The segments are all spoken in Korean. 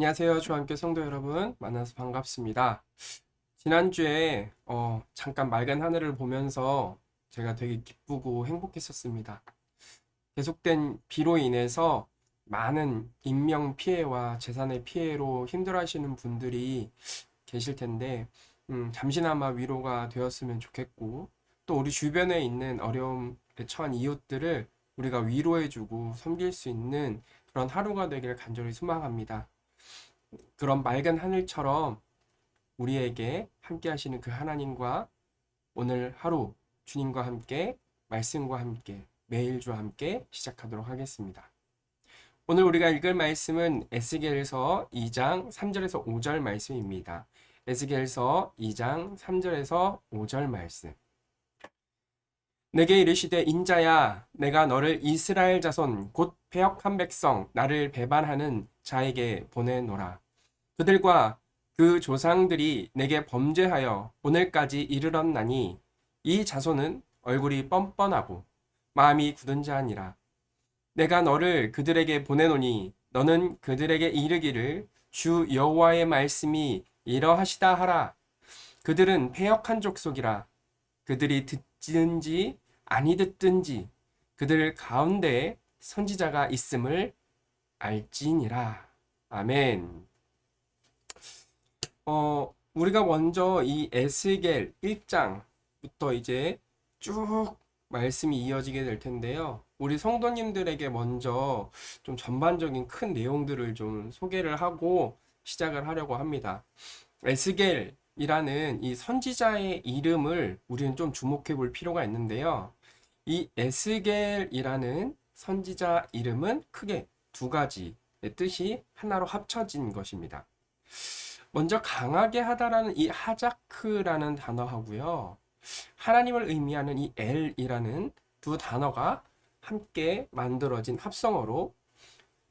안녕하세요. 주한교 성도 여러분. 만나서 반갑습니다. 지난주에 어, 잠깐 맑은 하늘을 보면서 제가 되게 기쁘고 행복했었습니다. 계속된 비로 인해서 많은 인명 피해와 재산의 피해로 힘들어하시는 분들이 계실 텐데, 음, 잠시나마 위로가 되었으면 좋겠고, 또 우리 주변에 있는 어려움에 처한 이웃들을 우리가 위로해주고 섬길 수 있는 그런 하루가 되길 간절히 소망합니다. 그런 맑은 하늘처럼 우리에게 함께 하시는 그 하나님과 오늘 하루 주님과 함께 말씀과 함께 매일 주와 함께 시작하도록 하겠습니다. 오늘 우리가 읽을 말씀은 에스겔서 2장 3절에서 5절 말씀입니다. 에스겔서 2장 3절에서 5절 말씀. 내게 이르시되 인자야 내가 너를 이스라엘 자손 곧 패역한 백성 나를 배반하는 자에게 보내노라. 그들과 그 조상들이 내게 범죄하여 오늘까지 이르렀나니 이 자손은 얼굴이 뻔뻔하고 마음이 굳은 자니라. 내가 너를 그들에게 보내노니 너는 그들에게 이르기를 주 여호와의 말씀이 이러하시다 하라. 그들은 패역한 족속이라. 그들이 듣 든지 아니 듣든지 그들 가운데 선지자가 있음을 알지니라. 아멘. 어, 우리가 먼저 이 에스겔 1장부터 이제 쭉 말씀이 이어지게 될 텐데요. 우리 성도님들에게 먼저 좀 전반적인 큰 내용들을 좀 소개를 하고 시작을 하려고 합니다. 에스겔 이라는 이 선지자의 이름을 우리는 좀 주목해 볼 필요가 있는데요. 이 에스겔이라는 선지자 이름은 크게 두 가지의 뜻이 하나로 합쳐진 것입니다. 먼저 강하게 하다라는 이 하자크라는 단어하고요. 하나님을 의미하는 이 엘이라는 두 단어가 함께 만들어진 합성어로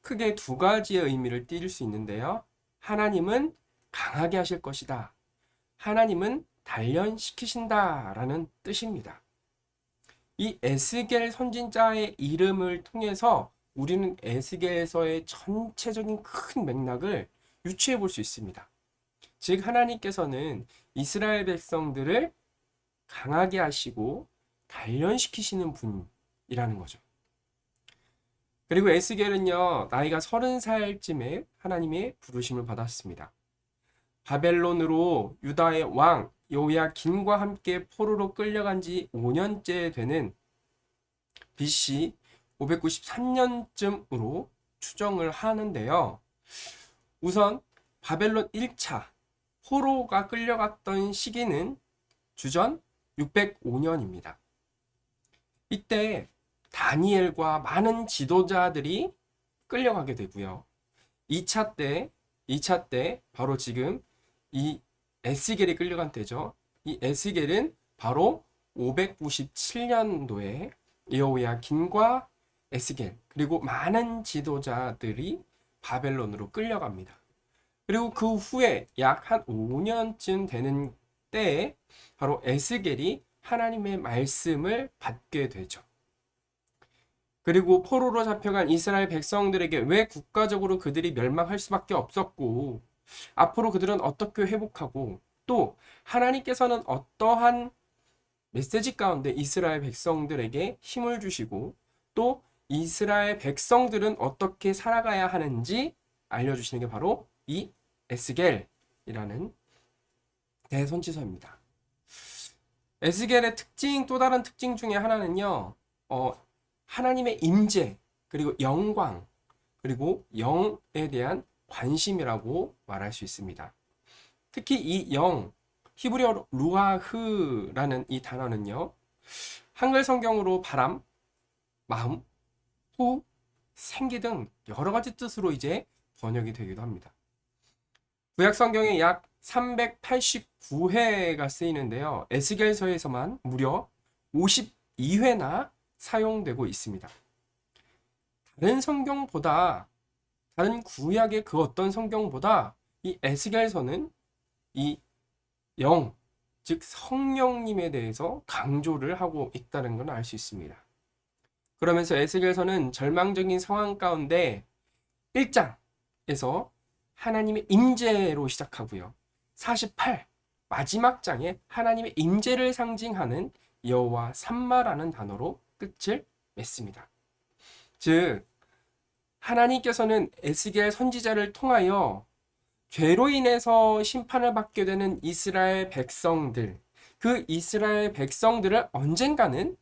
크게 두 가지의 의미를 띠릴 수 있는데요. 하나님은 강하게 하실 것이다. 하나님은 단련시키신다. 라는 뜻입니다. 이 에스겔 선진자의 이름을 통해서 우리는 에스겔서의 전체적인 큰 맥락을 유추해 볼 수 있습니다. 즉, 하나님께서는 이스라엘 백성들을 강하게 하시고 단련시키시는 분이라는 거죠. 그리고 에스겔은요, 나이가 서른 살쯤에 하나님의 부르심을 받았습니다. 바벨론으로 유다의 왕 요야긴과 함께 포로로 끌려간 지 5년째 되는 BC 593년쯤으로 추정을 하는데요. 우선 바벨론 1차 포로가 끌려갔던 시기는 주전 605년입니다. 이때 다니엘과 많은 지도자들이 끌려가게 되고요. 2차 때, 2차 때 바로 지금 이 에스겔이 끌려간 때죠. 이 에스겔은 바로 597년도에 여호야 긴과 에스겔 그리고 많은 지도자들이 바벨론으로 끌려갑니다. 그리고 그 후에 약 한 5년쯤 되는 때에 바로 에스겔이 하나님의 말씀을 받게 되죠. 그리고 포로로 잡혀간 이스라엘 백성들에게 왜 국가적으로 그들이 멸망할 수밖에 없었고 앞으로 그들은 어떻게 회복하고 또 하나님께서는 어떠한 메시지 가운데 이스라엘 백성들에게 힘을 주시고 또 이스라엘 백성들은 어떻게 살아가야 하는지 알려주시는 게 바로 이 에스겔이라는 대선지서입니다. 에스겔의 특징 또 다른 특징 중에 하나는요. 어, 하나님의 임재 그리고 영광 그리고 영에 대한 관심이라고 말할 수 있습니다. 특히 이 영, 히브리어 루아흐라는 이 단어는요. 한글 성경으로 바람, 마음, 호, 생기 등 여러 가지 뜻으로 이제 번역이 되기도 합니다. 구약 성경에 약 389회가 쓰이는데요. 에스겔서에서만 무려 52회나 사용되고 있습니다. 다른 성경보다 다른 구약의 그 어떤 성경보다 이 에스겔서는 이 영, 즉 성령님에 대해서 강조를 하고 있다는 걸 알 수 있습니다. 그러면서 에스겔서는 절망적인 상황 가운데 1장에서 하나님의 임재로 시작하고요. 48 마지막 장에 하나님의 임재를 상징하는 여호와 삼마라는 단어로 끝을 맺습니다. 즉 하나님께서는 에스겔 선지자를 통하여 죄로 인해서 심판을 받게 되는 이스라엘 백성들, 그 이스라엘 백성들을 언젠가는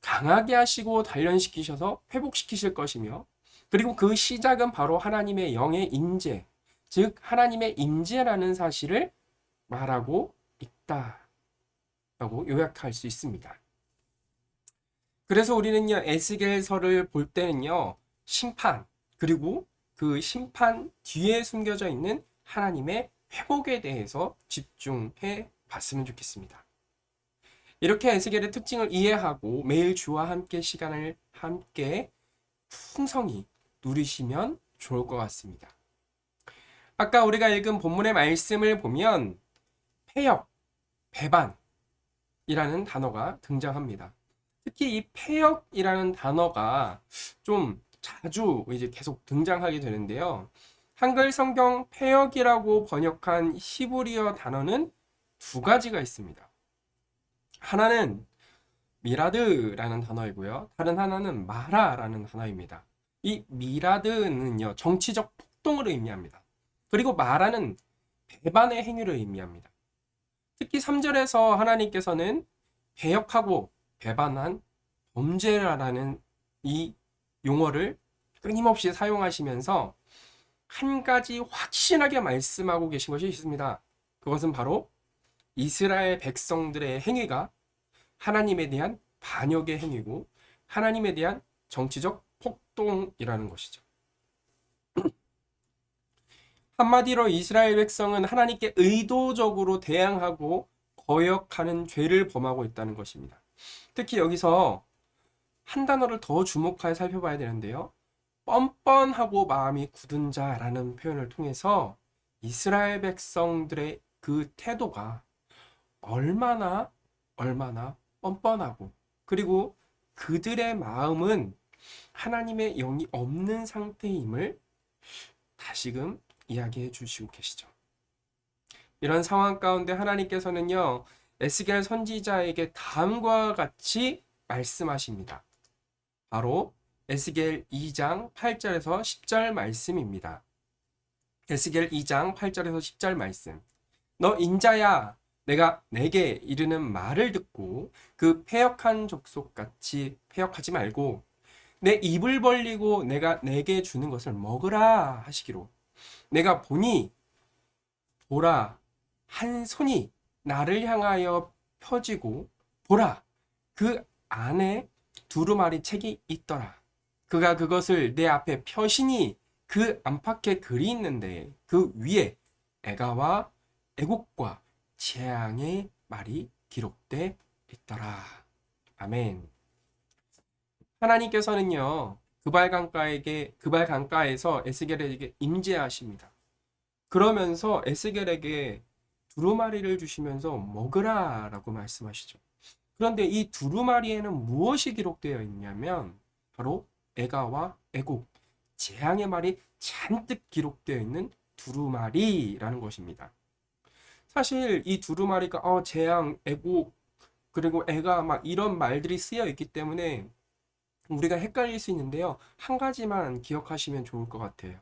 강하게 하시고 단련시키셔서 회복시키실 것이며, 그리고 그 시작은 바로 하나님의 영의 임재, 즉 하나님의 임재라는 사실을 말하고 있다라고 요약할 수 있습니다. 그래서 우리는요 에스겔서를 볼 때는요 심판 그리고 그 심판 뒤에 숨겨져 있는 하나님의 회복에 대해서 집중해 봤으면 좋겠습니다. 이렇게 에스겔의 특징을 이해하고 매일 주와 함께 시간을 함께 풍성히 누리시면 좋을 것 같습니다. 아까 우리가 읽은 본문의 말씀을 보면 폐역, 배반이라는 단어가 등장합니다. 특히 이 폐역이라는 단어가 좀 자주 이제 계속 등장하게 되는데요. 한글 성경 폐역이라고 번역한 히브리어 단어는 두 가지가 있습니다. 하나는 미라드라는 단어이고요. 다른 하나는 마라라는 단어입니다. 이 미라드는요, 정치적 폭동을 의미합니다. 그리고 마라는 배반의 행위를 의미합니다. 특히 3절에서 하나님께서는 배역하고 배반한 범죄라는 이 용어를 끊임없이 사용하시면서 한 가지 확신하게 말씀하고 계신 것이 있습니다. 그것은 바로 이스라엘 백성들의 행위가 하나님에 대한 반역의 행위고 하나님에 대한 정치적 폭동이라는 것이죠. 한마디로 이스라엘 백성은 하나님께 의도적으로 대항하고 거역하는 죄를 범하고 있다는 것입니다. 특히 여기서 한 단어를 더 주목하여 살펴봐야 되는데요. 뻔뻔하고 마음이 굳은 자라는 표현을 통해서 이스라엘 백성들의 그 태도가 얼마나 얼마나 뻔뻔하고 그리고 그들의 마음은 하나님의 영이 없는 상태임을 다시금 이야기해 주시고 계시죠. 이런 상황 가운데 하나님께서는요, 에스겔 선지자에게 다음과 같이 말씀하십니다. 바로 에스겔 2장 8절에서 10절 말씀입니다. 에스겔 2장 8절에서 10절 말씀. 너 인자야, 내가 내게 이르는 말을 듣고 그 폐역한 족속같이 폐역하지 말고 내 입을 벌리고 내가 내게 주는 것을 먹으라 하시기로 내가 보니 보라 한 손이 나를 향하여 펴지고 보라 그 안에 두루마리 책이 있더라. 그가 그것을 내 앞에 펴시니 그 안팎에 글이 있는데 그 위에 애가와 애국과 재앙의 말이 기록돼 있더라. 아멘. 하나님께서는요. 그발 강가에게 그발 강가에서 에스겔에게 임재하십니다. 그러면서 에스겔에게 두루마리를 주시면서 먹으라라고 말씀하시죠. 그런데 이 두루마리에는 무엇이 기록되어 있냐면 바로 애가와 애국, 재앙의 말이 잔뜩 기록되어 있는 두루마리라는 것입니다. 사실 이 두루마리가 어, 재앙, 애국, 그리고 애가 막 이런 말들이 쓰여 있기 때문에 우리가 헷갈릴 수 있는데요. 한 가지만 기억하시면 좋을 것 같아요.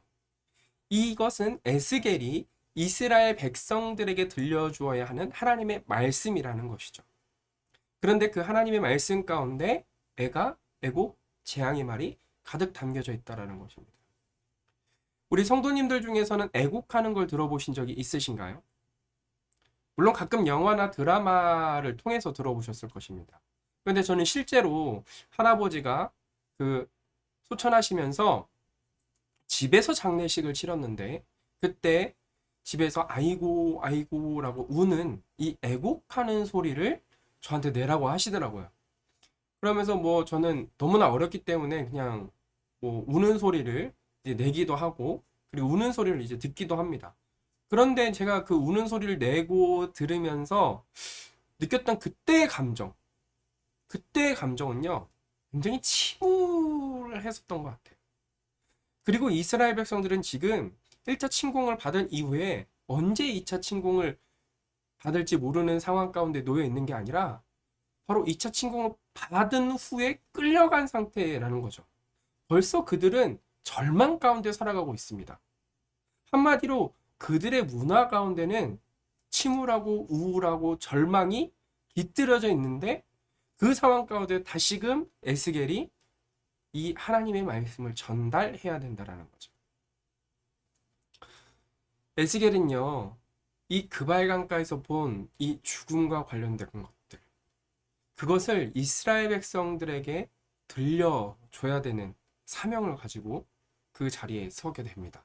이것은 에스겔이 이스라엘 백성들에게 들려주어야 하는 하나님의 말씀이라는 것이죠. 그런데 그 하나님의 말씀 가운데 애가, 애국, 재앙의 말이 가득 담겨져 있다라는 것입니다. 우리 성도님들 중에서는 애국하는 걸 들어보신 적이 있으신가요? 물론 가끔 영화나 드라마를 통해서 들어보셨을 것입니다. 그런데 저는 실제로 할아버지가 그 소천하시면서 집에서 장례식을 치렀는데 그때 집에서 아이고 아이고라고 우는 이 애곡하는 소리를 저한테 내라고 하시더라고요. 그러면서 뭐 저는 너무나 어렸기 때문에 그냥 뭐 우는 소리를 이제 내기도 하고 그리고 우는 소리를 이제 듣기도 합니다. 그런데 제가 그 우는 소리를 내고 들으면서 느꼈던 그때의 감정, 그때의 감정은요, 굉장히 침울했었던 것 같아요. 그리고 이스라엘 백성들은 지금 1차 침공을 받은 이후에 언제 2차 침공을 받을지 모르는 상황 가운데 놓여 있는 게 아니라 바로 2차 침공을 받은 후에 끌려간 상태라는 거죠. 벌써 그들은 절망 가운데 살아가고 있습니다. 한마디로 그들의 문화 가운데는 침울하고 우울하고 절망이 깃들여져 있는데 그 상황 가운데 다시금 에스겔이 이 하나님의 말씀을 전달해야 된다라는 거죠. 에스겔은요, 이 그발강가에서 본 이 죽음과 관련된 것들, 그것을 이스라엘 백성들에게 들려줘야 되는 사명을 가지고 그 자리에 서게 됩니다.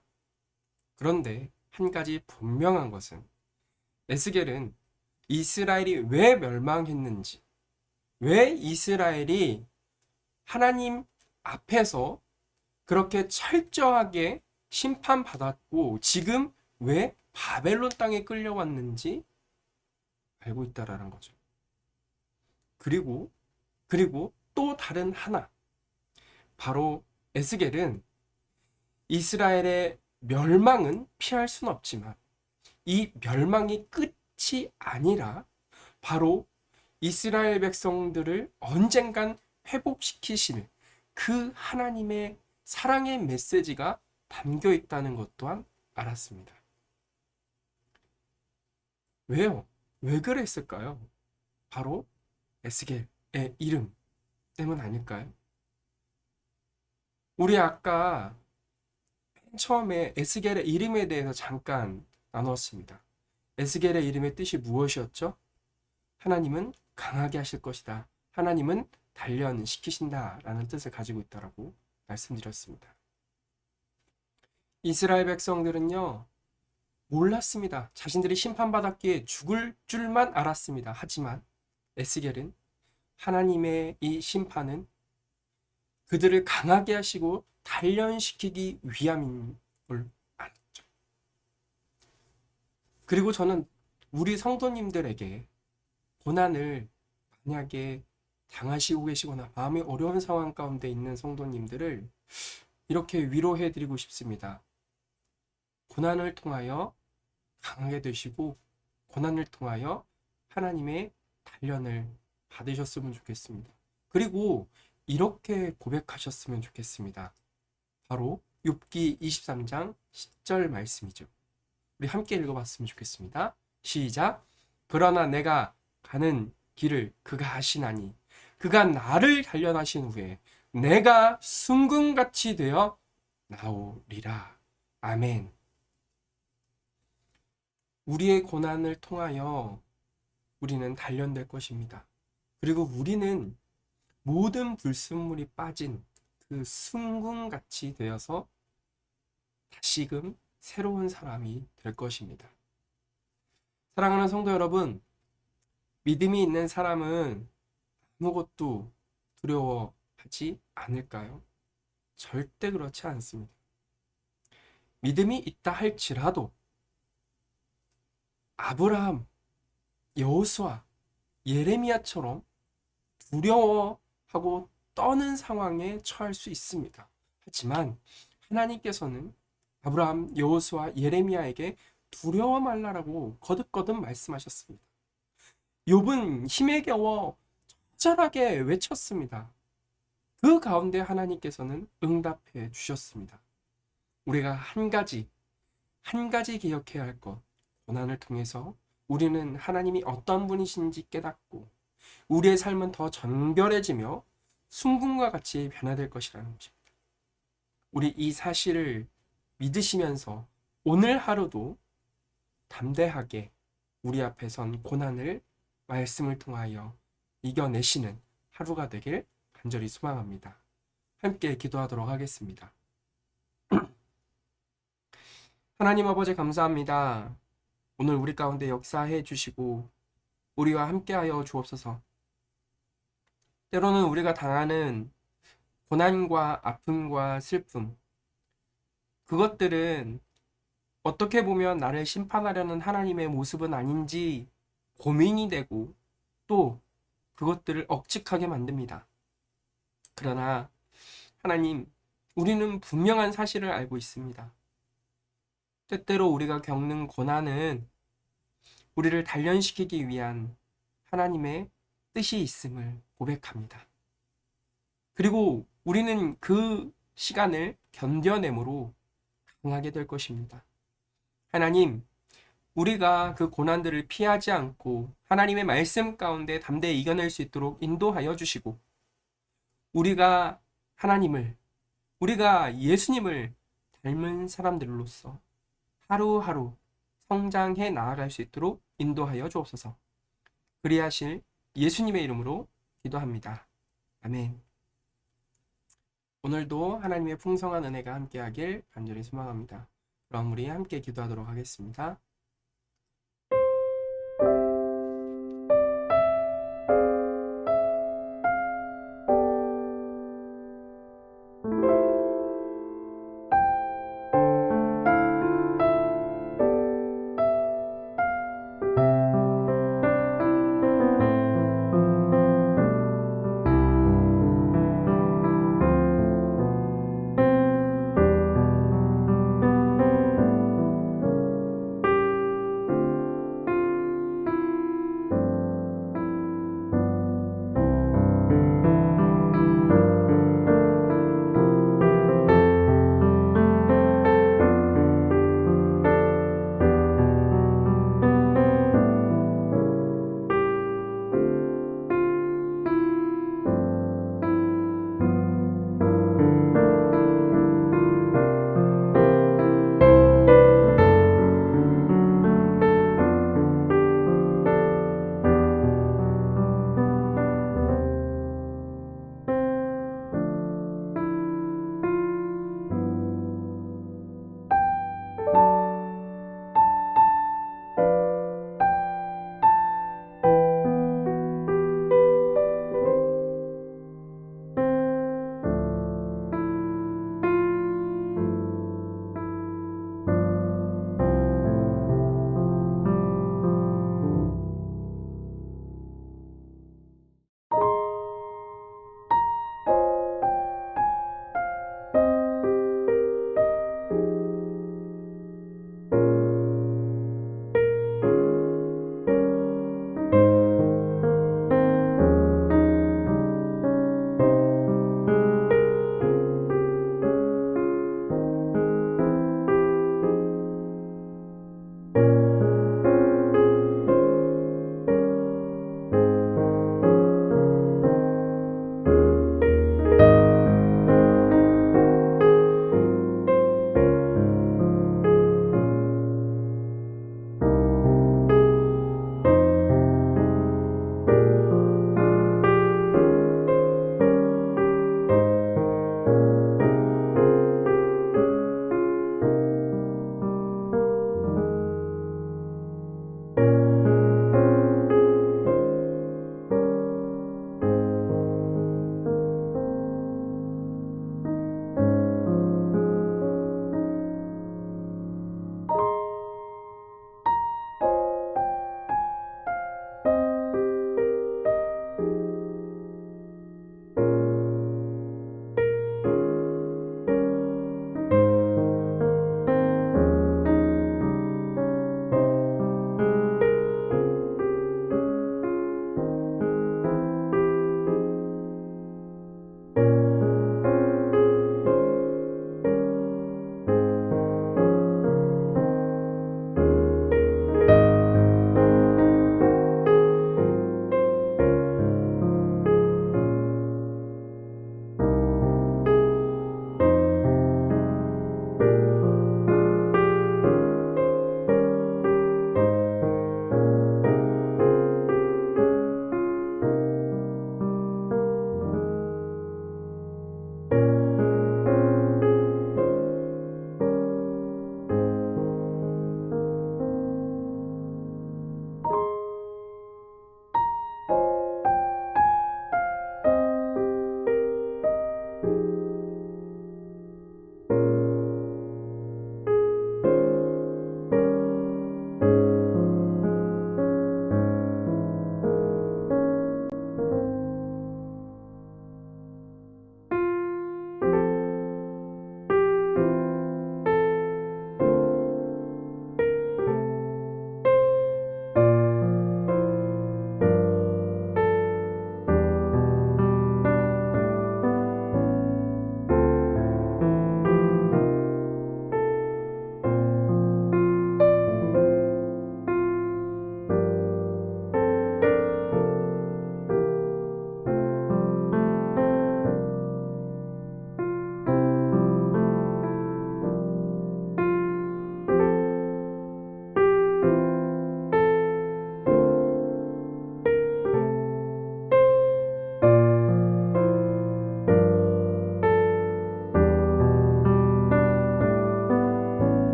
그런데 한 가지 분명한 것은 에스겔은 이스라엘이 왜 멸망했는지, 왜 이스라엘이 하나님 앞에서 그렇게 철저하게 심판받았고 지금 왜 바벨론 땅에 끌려왔는지 알고 있다라는 거죠. 그리고 그리고 또 다른 하나 바로 에스겔은 이스라엘의 멸망은 피할 수는 없지만 이 멸망이 끝이 아니라 바로 이스라엘 백성들을 언젠간 회복시키실 그 하나님의 사랑의 메시지가 담겨 있다는 것 또한 알았습니다. 왜요? 왜 그랬을까요? 바로 에스겔의 이름 때문 아닐까요? 우리 아까 맨 처음에 에스겔의 이름에 대해서 잠깐 나누었습니다. 에스겔의 이름의 뜻이 무엇이었죠? 하나님은 강하게 하실 것이다. 하나님은 단련시키신다. 라는 뜻을 가지고 있다라고 말씀드렸습니다. 이스라엘 백성들은요, 몰랐습니다. 자신들이 심판받았기에 죽을 줄만 알았습니다. 하지만 에스겔은 하나님의 이 심판은 그들을 강하게 하시고 단련시키기 위함인 걸 알았죠. 그리고 저는 우리 성도님들에게 고난을 만약에 당하시고 계시거나 마음이 어려운 상황 가운데 있는 성도님들을 이렇게 위로해 드리고 싶습니다. 고난을 통하여 강하게 되시고 고난을 통하여 하나님의 단련을 받으셨으면 좋겠습니다. 그리고 이렇게 고백하셨으면 좋겠습니다. 바로 욥기 23장 10절 말씀이죠. 우리 함께 읽어봤으면 좋겠습니다. 시작. 그러나 내가 가는 길을 그가 하시나니 그가 나를 단련하신 후에 내가 순금같이 되어 나오리라. 아멘. 우리의 고난을 통하여 우리는 단련될 것입니다. 그리고 우리는 모든 불순물이 빠진 그 순금같이 되어서 다시금 새로운 사람이 될 것입니다. 사랑하는 성도 여러분, 믿음이 있는 사람은 아무것도 두려워하지 않을까요? 절대 그렇지 않습니다. 믿음이 있다 할지라도 아브라함, 여호수아, 예레미야처럼 두려워하고 떠는 상황에 처할 수 있습니다. 하지만 하나님께서는 아브라함, 여호수아, 예레미야에게 두려워 말라라고 거듭거듭 말씀하셨습니다. 욥은 힘에 겨워 처절하게 외쳤습니다. 그 가운데 하나님께서는 응답해 주셨습니다. 우리가 한 가지, 한 가지 기억해야 할 것, 고난을 통해서 우리는 하나님이 어떤 분이신지 깨닫고 우리의 삶은 더 정결해지며 순금과 같이 변화될 것이라는 것입니다. 우리 이 사실을 믿으시면서 오늘 하루도 담대하게 우리 앞에 선 고난을 말씀을 통하여 이겨내시는 하루가 되길 간절히 소망합니다. 함께 기도하도록 하겠습니다. 하나님 아버지 감사합니다. 오늘 우리 가운데 역사해 주시고 우리와 함께하여 주옵소서. 때로는 우리가 당하는 고난과 아픔과 슬픔 그것들은 어떻게 보면 나를 심판하려는 하나님의 모습은 아닌지 고민이 되고 또 그것들을 억측하게 만듭니다. 그러나 하나님, 우리는 분명한 사실을 알고 있습니다. 때때로 우리가 겪는 고난은 우리를 단련시키기 위한 하나님의 뜻이 있음을 고백합니다. 그리고 우리는 그 시간을 견뎌내므로 강하게 될 것입니다. 하나님, 우리가 그 고난들을 피하지 않고 하나님의 말씀 가운데 담대히 이겨낼 수 있도록 인도하여 주시고, 우리가 하나님을, 우리가 예수님을 닮은 사람들로서 하루하루 성장해 나아갈 수 있도록 인도하여 주옵소서. 그리하실 예수님의 이름으로 기도합니다. 아멘. 오늘도 하나님의 풍성한 은혜가 함께하길 간절히 소망합니다. 그럼 우리 함께 기도하도록 하겠습니다.